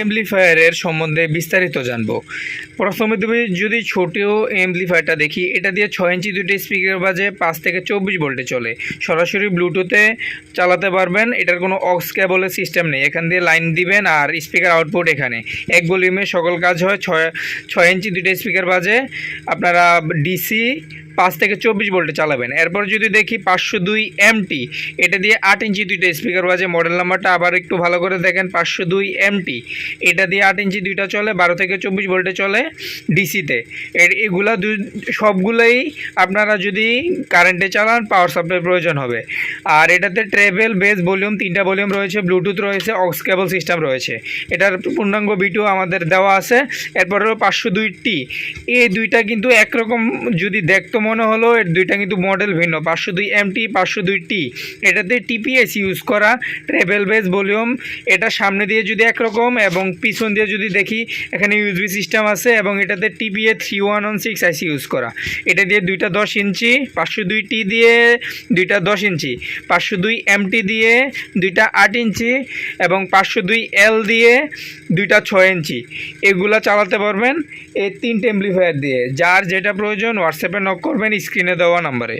এমপ্লিফায়ারের সম্বন্ধে বিস্তারিত জানব। প্রথমে তুমি যদি ছোট এমপ্লিফায়ারটা দেখি, এটা দিয়ে ছয় ইঞ্চি দুটো স্পিকার বাজে, পাঁচ থেকে চব্বিশ ভোল্টে চলে। সরাসরি ব্লুটুথে চালাতে পারবেন, এটার কোনো অক্স কেবলের সিস্টেম নেই। এখান দিয়ে লাইন দিবেন আর স্পিকার আউটপুট এখানে। এক ভলিউমে সকল কাজ হয়, ছয় ছয় ইঞ্চি দুটো স্পিকার বাজে, আপনারা ডিসি পাঁচ থেকে চব্বিশ ভোল্টে চালাবেন। এরপর যদি দেখি পাঁচশো দুই এমটি এটা দিয়ে আট ইঞ্চি দুইটা স্পিকার বাজে মডেল নাম্বারটা আবার একটু ভালো করে দেখেন, পাঁচশো দুই এমটি এটা দিয়ে আট ইঞ্চি দুইটা চলে, বারো থেকে চব্বিশ ভোল্টে চলে ডিসিতে। এর এগুলা দু, সবগুলোই আপনারা যদি কারেন্টে চালান পাওয়ার সাপ্লাই প্রয়োজন হবে। আর এটাতে ট্রেভেল বেস ভলিউম তিনটা ভলিউম রয়েছে ব্লুটুথ রয়েছে অক্স কেবল সিস্টেম রয়েছে। এটার পূর্ণাঙ্গ ভিডিও আমাদের দেওয়া আছে। এরপর হলো পাঁচশো দুই টি এই দুইটা কিন্তু একরকম যদি দেখতো মনে হলো, এর দুইটা কিন্তু মডেল ভিন্ন। পাঁচশো দুই এমটি পাঁচশো দুই টি এটাতে টিপিএস ইউজ করা ট্রেভেল বেস ভলিউম এটা সামনে দিয়ে যদি একরকম এবং পিছন দিয়ে যদি দেখি, এখানে ইউএসবি সিস্টেম আছে এবং এটাতে TPA three one one six IC use করা। এটা দিয়ে দুইটা দশ ইঞ্চি, পাঁচশো দুই টি দিয়ে দুইটা দশ ইঞ্চি, পাঁচশো দুই এমটি দিয়ে দুইটা আট ইঞ্চি এবং পাঁচশো দুই এল দিয়ে দুইটা ছয় ইঞ্চি। এগুলা চালাতে পারবেন এই তিনটে এমপ্লিফায়ার দিয়ে। যার যেটা প্রয়োজন হোয়াটসঅ্যাপে নক করবেন স্ক্রিনে দেওয়া নাম্বারে